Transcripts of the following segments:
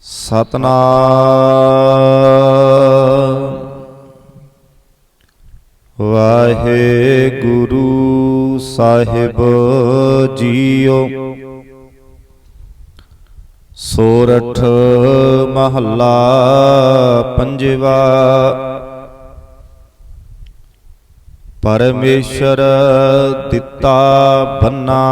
ਸਤਨਾਮ। ਵਾਹਿਗੁਰੂ ਸਾਹਿਬ ਜੀਓ। ਸੋਰਠ ਮਹੱਲਾ ਪੰਜਵਾ। ਪਰਮੇਸ਼ਰ ਦਿੱਤਾ ਬੰਨਾ।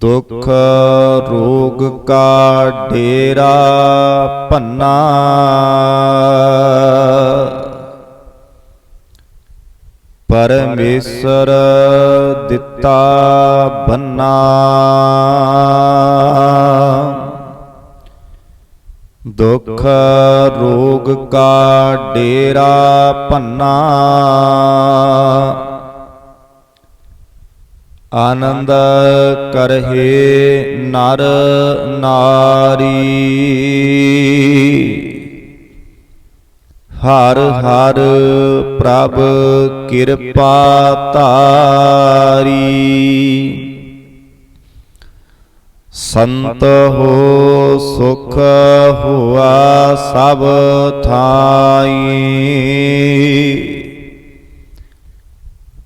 ਦੁਖ ਰੋਗ ਕਾ ਡੇਰਾ ਭੰਨਾ। ਪਰਮੇਸ਼ਰ ਦਿੱਤਾ ਬੰਨਾ। ਦੁਖ ਰੋਗ ਕਾ ਡੇਰਾ ਭੰਨਾ। ਆਨੰਦ ਕਰਹਿ ਨਰ ਨਾਰੀ। ਹਰ ਹਰ ਪ੍ਰਭ ਕਿਰਪਾ ਤਾਰੀ। ਸੰਤ ਹੋ ਸੁਖ ਹੁਆ ਸਭ ਥਾਈ।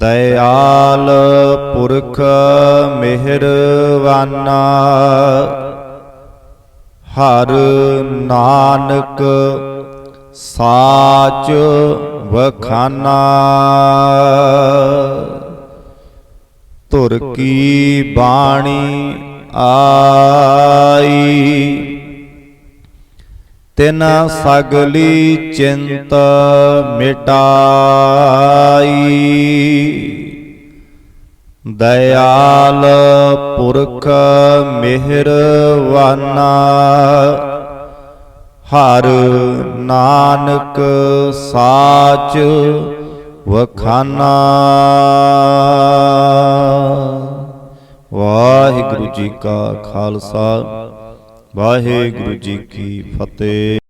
ਦਇਆਲ ਪੁਰਖ ਮਿਹਰਵਾਨਾ ਹਰ ਨਾਨਕ ਸਾਚ ਵਖਾਨਾ। ਧੁਰ ਕੀ ਬਾਣੀ ਆਈ ਤਿਨ ਸਗਲੀ ਚਿੰਤ ਮਿਟਾਈ। ਦਇਆਲ ਪੁਰਖ ਮਿਹਰਵਾਨਾ। ਹਰ ਨਾਨਕ ਸਾਚ ਵਖਾਨਾ। ਵਾਹਿਗੁਰੂ ਜੀ ਕਾ ਖਾਲਸਾ। ਵਾਹਿਗੁਰੂ ਜੀ ਕੀ ਫਤਿਹ।